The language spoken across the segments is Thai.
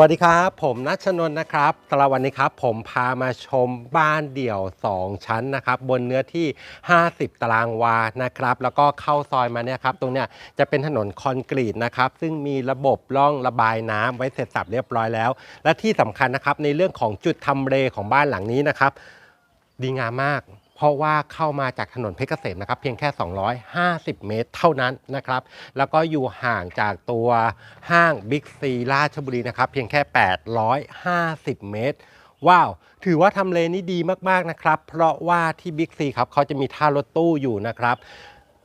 วัสดีครับ ผมนัชนน์นะครับสำหรับวันนี้ครับ ผมพามาชมบ้านเดี่ยว 2 ชั้นนะครับ บนเนื้อที่ 50 ตารางวานะครับ แล้วก็เข้าซอยมาเนี่ยครับ ตรงเนี้ยจะเป็นถนนคอนกรีตนะครับ ซึ่งมีระบบร่องระบายน้ำไว้เสร็จสับเรียบร้อยแล้ว และที่สำคัญนะครับในเรื่องของจุดทำเลของบ้านหลังนี้นะครับ ดีงามมาก เพราะว่าเข้ามาจากถนนเพชรเกษมนะครับเพียงแค่ 250 เมตรเท่านั้นนะครับ แล้วก็อยู่ห่างจากตัวห้างบิ๊กซีราชบุรีนะครับเพียงแค่ 850 เมตร ว้าว ถือว่าทำเลนี้ดีมากๆนะครับ เพราะว่าที่บิ๊กซีครับเขาจะมีท่ารถตู้อยู่นะครับ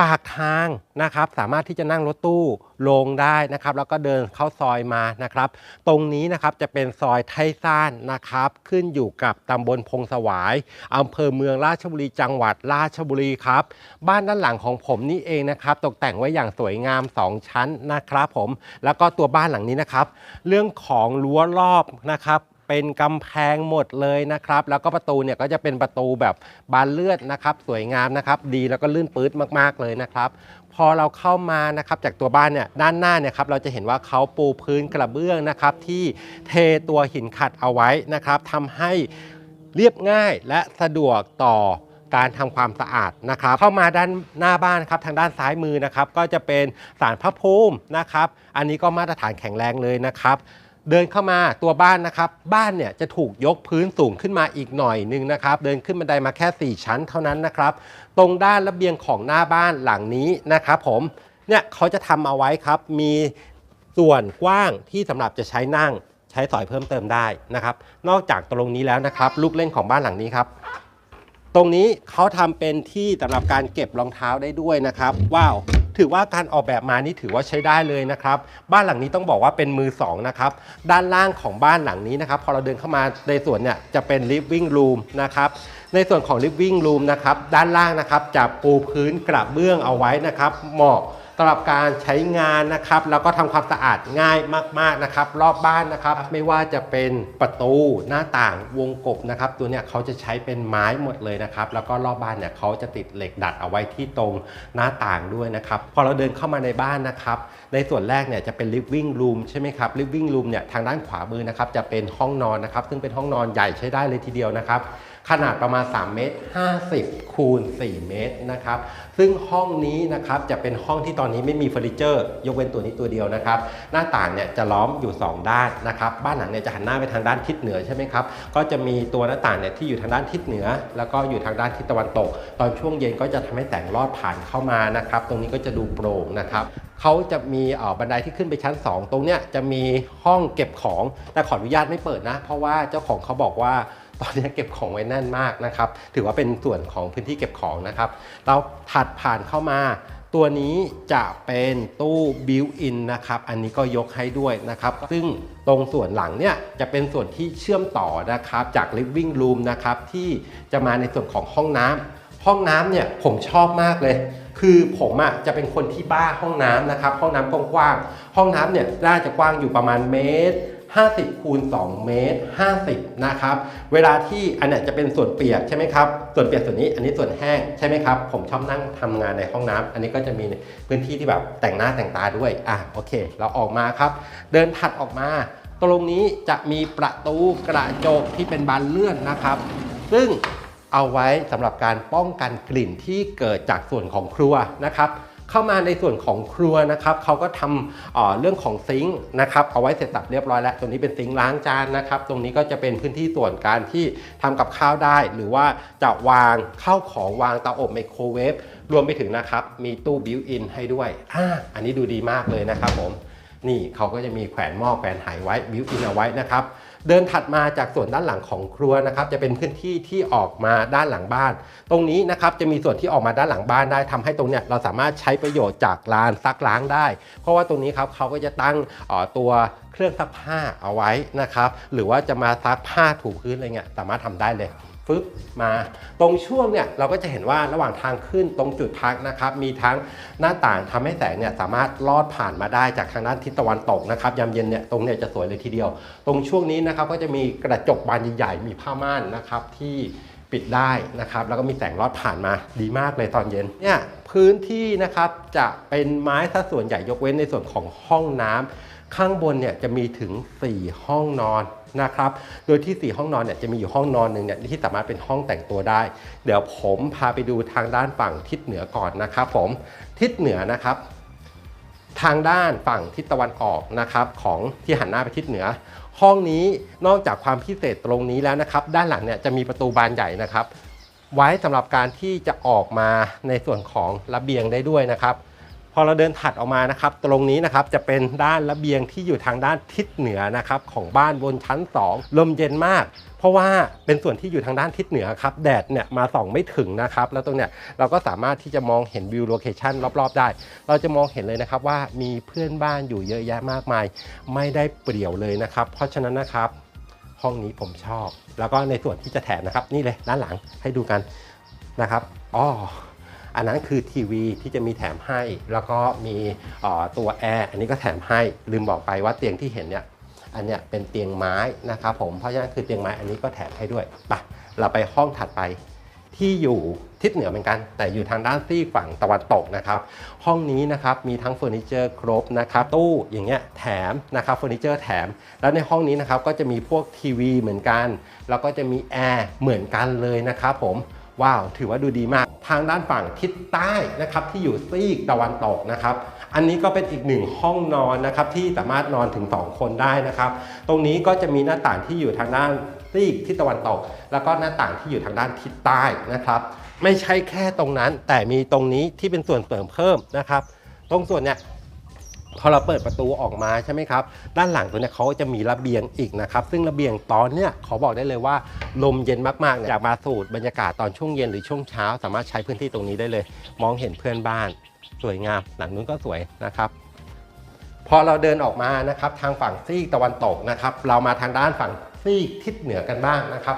ปากทางนะครับสามารถที่จะนั่งรถตู้ลงได้นะครับ แล้วก็เดินเข้าซอยมานะครับ ตรงนี้นะครับจะเป็นซอยไทซ่านนะครับ ขึ้นอยู่กับตำบลพงสวายอำเภอเมืองราชบุรีจังหวัดราชบุรีครับ บ้านด้านหลังของผมนี่เองนะครับ ตกแต่งไว้อย่างสวยงาม 2 ชั้นนะครับผมแล้วก็ตัวบ้านหลังนี้นะครับ เรื่องของรั้วรอบนะครับ เป็นกำแพงหมดเลยนะครับ แล้วก็ประตูเนี่ยก็จะเป็นประตูแบบบานเลือดนะครับ สวยงามนะครับ ดีแล้วก็ลื่นปื๊ดมากๆเลยนะครับ พอเราเข้ามานะครับจากตัวบ้านเนี่ยด้านหน้าเนี่ยครับเราจะเห็นว่าเขาปูพื้นกระเบื้องนะครับ ที่เทตัวหินขัดเอาไว้นะครับทำให้เรียบง่ายและสะดวกต่อการทำความสะอาดนะครับ เข้ามาด้านหน้าบ้านครับทางด้านซ้ายมือนะครับ ก็จะเป็นสารพระภูมินะครับ อันนี้ก็มาตรฐานแข็งแรงเลยนะครับ เดินเข้ามาตัวบ้านนะครับ บ้านเนี่ยจะถูกยกพื้นสูงขึ้นมาอีกหน่อยหนึงนะครับ เดินขึ้นบันไดมาแค่ 4 ชั้นเท่านั้นนะครับ ตรงด้านระเบียงของหน้าบ้านหลังนี้นะครับผมเนี่ยเขาจะทำเอาไว้ครับ มีส่วนกว้างที่สำหรับจะใช้นั่งใช้สอยเพิ่มเติมได้นะครับ นอกจากตรงนี้แล้วนะครับ ลูกเล่นของบ้านหลังนี้ครับ ตรงนี้เขาทำเป็นที่สำหรับการเก็บรองเท้าได้ด้วยนะครับ ว้าว ถือว่าการออกแบบมานี่ถือว่าใช้ได้เลยนะครับ บ้านหลังนี้ต้องบอกว่าเป็นมือสองนะครับ ด้านล่างของบ้านหลังนี้นะครับ พอเราเดินเข้ามาในส่วนเนี่ยจะเป็น living room นะครับ ในส่วนของ living room นะครับ ด้านล่างนะครับจะปูพื้นกระเบื้องเอาไว้นะครับ เหมาะ สำหรับการใช้งานนะครับแล้วก็ทำความสะอาดง่ายมากๆนะครับ รอบบ้านนะครับ ไม่ว่าจะเป็นประตูหน้าต่างวงกบนะครับ ตัวเนี้ยเขาจะใช้เป็นไม้หมดเลยนะครับ แล้วก็รอบบ้านเนี่ยเขาจะติดเหล็กดัดเอาไว้ที่ตรงหน้าต่างด้วยนะครับพอเราเดินเข้ามาในบ้านนะครับในส่วนแรกเนี่ยจะเป็น living room ใช่ไหมครับ living room เนี่ยทางด้านขวามือนะครับจะเป็นห้องนอนนะครับ ซึ่งเป็นห้องนอนใหญ่ใช้ได้เลยทีเดียวนะครับ ขนาดประมาณ 3 เมตร 50 คูณ 4 เมตรนะครับ ซึ่งห้องนี้นะครับจะเป็นห้องที่ตอนนี้ไม่มีเฟอร์นิเจอร์ ยกเว้นตัวนี้ตัวเดียวนะครับ หน้าต่างเนี่ยจะล้อมอยู่ 2 ด้านนะครับ บ้านหลังเนี่ยจะหันหน้าไปทางด้านทิศเหนือใช่ไหมครับ ก็จะมีตัวหน้าต่างเนี่ยที่อยู่ทางด้านทิศเหนือ แล้วก็อยู่ทางด้านทิศตะวันตก ตอนช่วงเย็นก็จะทำให้แสงลอดผ่านเข้ามานะครับ ตรงนี้ก็จะดูโปร่งนะครับเขาจะมีบันไดที่ขึ้นไปชั้น 2 ตรงเนี้ยจะมีห้องเก็บของแต่ขออนุญาตไม่เปิดนะ เพราะว่าเจ้าของเขาบอกว่าตอนนี้เก็บของไว้แน่นมากนะครับ ถือว่าเป็นส่วนของพื้นที่เก็บของนะครับ เราถัดผ่านเข้ามา ตัวนี้จะเป็นตู้บิวอินนะครับ อันนี้ก็ยกให้ด้วยนะครับ ซึ่งตรงส่วนหลังเนี่ยจะเป็นส่วนที่เชื่อมต่อนะครับจาก living room นะครับที่จะมาในส่วนของห้องน้ำ ห้องน้ำเนี่ยผมชอบมากเลย คือผมอะจะเป็นคนที่บ้าห้องน้ำนะครับ ห้องน้ำกว้างๆห้องน้ำเนี่ยน่าจะกว้างอยู่ประมาณเมตร50คูณ2เมตร50นะครับเวลาที่อันเนี้ยจะเป็นส่วนเปียกใช่ไหมครับส่วนเปียกส่วนนี้อันนี้ส่วนแห้งใช่ไหมครับผมชอบนั่งทำงานในห้องน้ำอันนี้ก็จะมีพื้นที่ที่แบบแต่งหน้าแต่งตาด้วยอะโอเค เราออกมาครับ เดินถัดออกมา ตรงนี้จะมีประตูกระจกที่เป็นบานเลื่อนนะครับ ซึ่ง เอาไว้สำหรับการป้องกันกลิ่นที่เกิดจากส่วนของครัวนะครับเข้ามาในส่วนของครัวนะครับเขาก็ทำเเรื่องของซิงค์นะครับเอาไว้เสร็จสับเรียบร้อยแล้วตัวนี้เป็นซิงค์ล้างจานนะครับ ตรงนี้ก็จะเป็นพื้นที่ส่วนการที่ทำกับข้าวได้ หรือว่าจะวางข้าวของวางเตาอบไมโครเวฟรวมไปถึงนะครับ มีตู้บิวอินให้ด้วยอ่าอันนี้ดูดีมากเลยนะครับผมนี่เขาก็จะมีแขวนหม้อแขวนไหไว้บิวอินเอาไว้นะครับ เดินถัดมาจากส่วนด้านหลังของครัวนะครับจะเป็นพื้นที่ที่ออกมาด้านหลังบ้าน ตรงนี้นะครับจะมีส่วนที่ออกมาด้านหลังบ้านได้ทำให้ตรงเนี้ยเราสามารถใช้ประโยชน์จากลานซักล้างได้ เพราะว่าตรงนี้ครับเขาก็จะตั้งออตัวเครื่องซักผ้าเอาไว้นะครับหรือว่าจะมาซักผ้าถูพื้นอะไรเงี้ยสามารถทำได้เลย ฟึบมา ตรงช่วงเนี่ยเราก็จะเห็นว่าระหว่างทางขึ้นตรงจุดพักนะครับ มีทั้งหน้าต่างทำให้แสงเนี่ยสามารถลอดผ่านมาได้จากทางด้านทิศตะวันตกนะครับยามเย็นเนี่ยตรงเนี่ยจะสวยเลยทีเดียว ตรงช่วงนี้นะครับก็จะมีกระจกบานใหญ่ๆมีผ้าม่านนะครับที่ปิดได้นะครับ แล้วก็มีแสงลอดผ่านมาดีมากเลยตอนเย็นเนี่ยพื้นที่นะครับจะเป็นไม้ซะส่วนใหญ่ยกเว้นในส่วนของห้องน้ำข้างบนเนี่ยจะมีถึง 4 ห้องนอน นะครับ โดยที่ 4 ห้องนอนเนี่ยจะมีอยู่ห้องนอนหนึ่งเนี่ยที่สามารถเป็นห้องแต่งตัวได้ เดี๋ยวผมพาไปดูทางด้านฝั่งทิศเหนือก่อนนะครับผมทิศเหนือนะครับ ทางด้านฝั่งทิศตะวันออกนะครับของที่หันหน้าไปทิศเหนือ ห้องนี้นอกจากความพิเศษตรงนี้แล้วนะครับ ด้านหลังเนี่ยจะมีประตูบานใหญ่นะครับ ไว้สำหรับการที่จะออกมาในส่วนของระเบียงได้ด้วยนะครับ พอเราเดินถัดออกมานะครับ ตรงนี้นะครับจะเป็นด้านระเบียงที่อยู่ทางด้านทิศเหนือนะครับของบ้านบนชั้น 2 ลมเย็นมาก เพราะว่าเป็นส่วนที่อยู่ทางด้านทิศเหนือครับแดดเนี่ยมาส่องไม่ถึงนะครับแล้วตรงเนี้ยเราก็สามารถที่จะมองเห็นวิวโลเคชันรอบๆ ได้ เราจะมองเห็นเลยนะครับว่ามีเพื่อนบ้านอยู่เยอะแยะมากมาย ไม่ได้เปรี่ยวเลยนะครับ เพราะฉะนั้นนะครับห้องนี้ผมชอบ แล้วก็ในส่วนที่จะแถมนะครับ นี่เลยด้านหลังให้ดูกันนะครับอ๋อ อันนั้นคือทีวีที่จะมีแถมให้ แล้วก็มีตัวแอร์อันนี้ก็แถมให้ลืมบอกไปว่าเตียงที่เห็นเนี่ยอันเนี้ยเป็นเตียงไม้นะครับผมเพราะฉะนั้นคือเตียงไม้อันนี้ก็แถมให้ด้วยไปเราไปห้องถัดไปที่อยู่ทิศเหนือเหมือนกัน แต่อยู่ทางด้านซีฝั่งตะวันตกนะครับ ห้องนี้นะครับมีทั้งเฟอร์นิเจอร์ครบนะครับตู้อย่างเงี้ยแถมนะครับเฟอร์นิเจอร์แถม แล้วในห้องนี้นะครับก็จะมีพวกทีวีเหมือนกัน แล้วก็จะมีแอร์เหมือนกันเลยนะครับผมว้าว ถือว่าดูดีมาก ทางด้านฝั่งทิศใต้นะครับที่อยู่ซีกตะวันตกนะครับ อันนี้ก็เป็นอีกหนึ่งห้องนอนนะครับที่สามารถนอนถึง 2 คนได้นะครับ ตรงนี้ก็จะมีหน้าต่างที่อยู่ทางด้านซีกทิศตะวันตก แล้วก็หน้าต่างที่อยู่ทางด้านทิศใต้นะครับ ไม่ใช่แค่ตรงนั้นแต่มีตรงนี้ที่เป็นส่วนเสริมเพิ่มนะครับ ตรงส่วนเนี้ย พอเราเปิดประตูออกมาใช่ไหมครับ ด้านหลังตัวเนี้ยเขาจะมีระเบียงอีกนะครับ ซึ่งระเบียงตอนเนี้ยขอบอกได้เลยว่าลมเย็นมากๆเนี่ยอยากมาสูดบรรยากาศตอนช่วงเย็นหรือช่วงเช้า สามารถใช้พื้นที่ตรงนี้ได้เลย มองเห็นเพื่อนบ้าน สวยงาม หลังนู้นก็สวยนะครับพอเราเดินออกมานะครับทางฝั่งซีกตะวันตกนะครับ เรามาทางด้านฝั่งซีกทิศเหนือกันบ้างนะครับ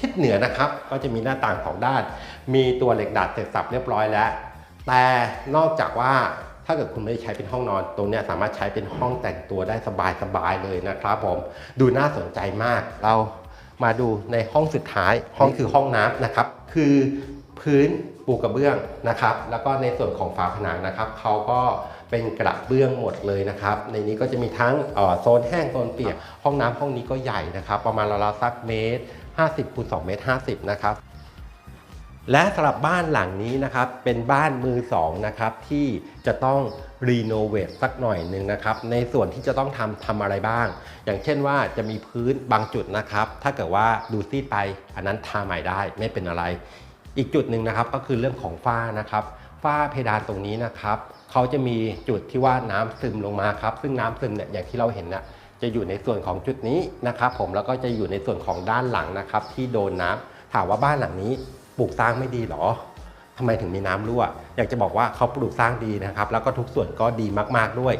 ทิศเหนือนะครับก็จะมีหน้าต่างสองด้าน มีตัวเหล็กดัดเสร็จสับเรียบร้อยแล้ว แต่นอกจากว่า ถ้าเกิดคุณไม่ได้ใช้เป็นห้องนอน ตรงนี้สามารถใช้เป็นห้องแต่งตัวได้สบายๆเลยนะครับผมดูน่าสนใจมาก เรามาดูในห้องสุดท้ายห้องคือห้องน้ำนะครับ คือพื้นปูกระเบื้องนะครับ แล้วก็ในส่วนของฝาผนังนะครับเขาก็เป็นกระเบื้องหมดเลยนะครับ ในนี้ก็จะมีทั้งโซนแห้งโซนเปียก ห้องน้ำห้องนี้ก็ใหญ่นะครับ ประมาณราวๆสักเมตร 50คูณ2เมตร50นะครับ และสำหรับบ้านหลังนี้นะครับ เป็นบ้านมือสองนะครับที่จะต้องรีโนเวทสักหน่อยหนึ่งนะครับ ในส่วนที่จะต้องทำทำอะไรบ้าง อย่างเช่นว่าจะมีพื้นบางจุดนะครับ ถ้าเกิดว่าดูซีดไป อันนั้นทาใหม่ได้ไม่เป็นอะไร อีกจุดหนึ่งนะครับก็คือเรื่องของฝ้านะครับ ฝ้าเพดานตรงนี้นะครับเขาจะมีจุดที่ว่าน้ำซึมลงมาครับ ซึ่งน้ำซึมเนี่ยอย่างที่เราเห็นนี่ยจะอยู่ในส่วนของจุดนี้นะครับ ผมแล้วก็จะอยู่ในส่วนของด้านหลังนะครับ ที่โดนน้ำถามว่าบ้านหลังนี้ ปลูกสร้างไม่ดีหรอทำไมถึงมีน้ำรั่ว อยากจะบอกว่าเขาปลูกสร้างดีนะครับ แล้วก็ทุกส่วนก็ดีมากๆด้วย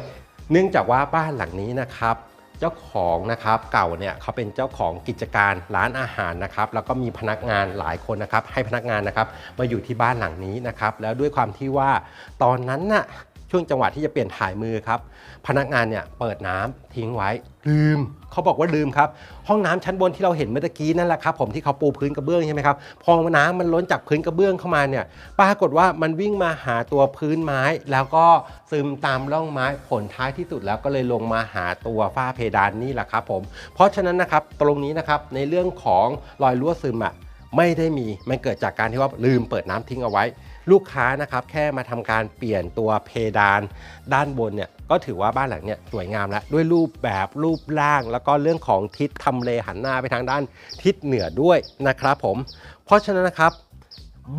เนื่องจากว่าบ้านหลังนี้นะครับ เจ้าของนะครับเก่าเนี่ยเขาเป็นเจ้าของกิจการร้านอาหารนะครับ แล้วก็มีพนักงานหลายคนนะครับ ให้พนักงานนะครับมาอยู่ที่บ้านหลังนี้นะครับ แล้วด้วยความที่ว่าตอนนั้นน่ะ ช่วงจังหวะที่จะเปลี่ยนถ่ายมือครับ พนักงานเนี่ยเปิดน้ำทิ้งไว้ ลืม เขาบอกว่าลืมครับ ห้องน้ำชั้นบนที่เราเห็นเมื่อกี้นั่นแหละครับผมที่เขาปูพื้นกระเบื้องใช่ไหมครับพอน้ำมันล้นจากพื้นกระเบื้องเข้ามาเนี่ยปรากฏว่ามันวิ่งมาหาตัวพื้นไม้ แล้วก็ซึมตามร่องไม้ผลท้ายที่สุดแล้วก็เลยลงมาหาตัวฝ้าเพดานนี่แหละครับผมเพราะฉะนั้นนะครับตรงนี้นะครับในเรื่องของรอยรั่วซึมอะ ไม่ได้มีมันเกิดจากการที่ว่าลืมเปิดน้ำทิ้งเอาไว้ ลูกค้านะครับแค่มาทำการเปลี่ยนตัวเพดาน ด้านบนเนี่ยก็ถือว่าบ้านหลังเนี่ยสวยงามแล้วด้วยรูปแบบรูปร่าง แล้วก็เรื่องของทิศทำเลหันหน้าไปทางด้านทิศเหนือด้วยนะครับผม เพราะฉะนั้นนะครับ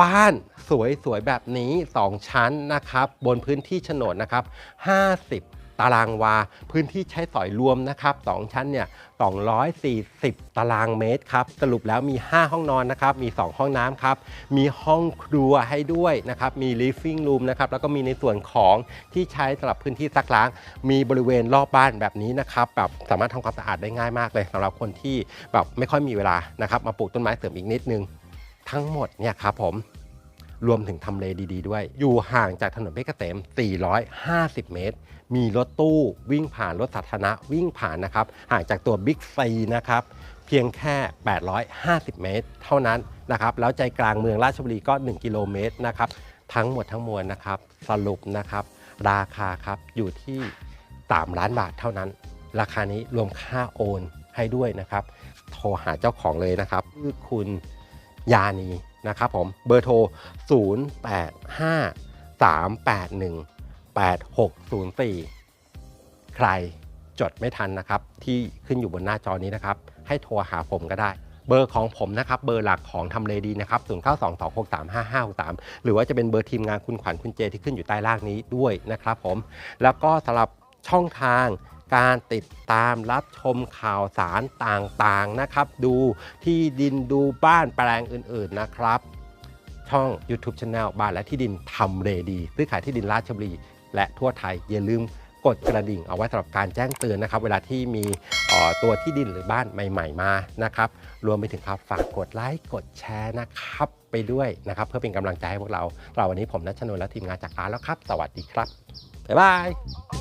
บ้านสวยๆแบบนี้ 2 ชั้นนะครับ บนพื้นที่โฉนดนะครับ50 ตารางวา พื้นที่ใช้สอยรวมนะครับ 2 ชั้นเนี่ย 240 ตารางเมตรครับ สรุปแล้วมี 5 ห้องนอนนะครับ มี 2 ห้องน้ำครับ มีห้องครัวให้ด้วยนะครับ มี living room นะครับ แล้วก็มีในส่วนของที่ใช้สำหรับพื้นที่ซักล้าง มีบริเวณรอบบ้านแบบนี้นะครับ แบบสามารถทำความสะอาดได้ง่ายมากเลยสำหรับคนที่แบบไม่ค่อยมีเวลานะครับ มาปลูกต้นไม้เสริมอีกนิดนึง ทั้งหมดเนี่ยครับผมรวมถึงทำเลดี ๆ ด้วย อยู่ห่างจากถนนเพชรเกษม 450 เมตร มีรถตู้วิ่งผ่านรถสาธารณะวิ่งผ่านนะครับห่างจากตัวบิ๊กซีนะครับเพียงแค่ 850 เมตร เท่านั้นนะครับแล้วใจกลางเมืองราชบุรีก็ 1 กิโลเมตรนะครับทั้งหมดทั้งมวลนะครับ สรุปนะครับ ราคาครับอยู่ที่ 3 ล้านบาทเท่านั้น ราคานี้รวมค่าโอนให้ด้วยนะครับ โทรหาเจ้าของเลยนะครับคือคุณยานีนะครับผมเบอร์โทร 085381 8604 ใครจดไม่ทันนะครับ ที่ขึ้นอยู่บนหน้าจอนี้นะครับ ให้โทรหาผมก็ได้ เบอร์ของผมนะครับ เบอร์หลักของทำเลดีนะครับ0922635563 หรือว่าจะเป็นเบอร์ทีมงานคุณขวัญคุณเจที่ขึ้นอยู่ใต้ล่างนี้ด้วยนะครับผม แล้วก็สำหรับช่องทางการติดตามรับชมข่าวสารต่างๆนะครับ ดูที่ดินดูบ้านแปลงอื่นๆนะครับ ช่อง YouTube Channel บ้านและที่ดินทำเลดี ซื้อขายที่ดินราชบุรี และทั่วไทยอย่าลืมกดกระดิ่งเอาไว้สำหรับการแจ้งเตือนนะครับ เวลาที่มีออตัวที่ดินหรือบ้านใหม่ ๆ มานะครับ รวมไปถึงครับฝากกดไลค์กดแชร์นะครับ ไปด้วยนะครับ เพื่อเป็นกำลังใจให้พวกเราเราวันนี้ผมนัชนนท์และทีมงานจากร้านแล้วครับ สวัสดีครับ บ๊ายบาย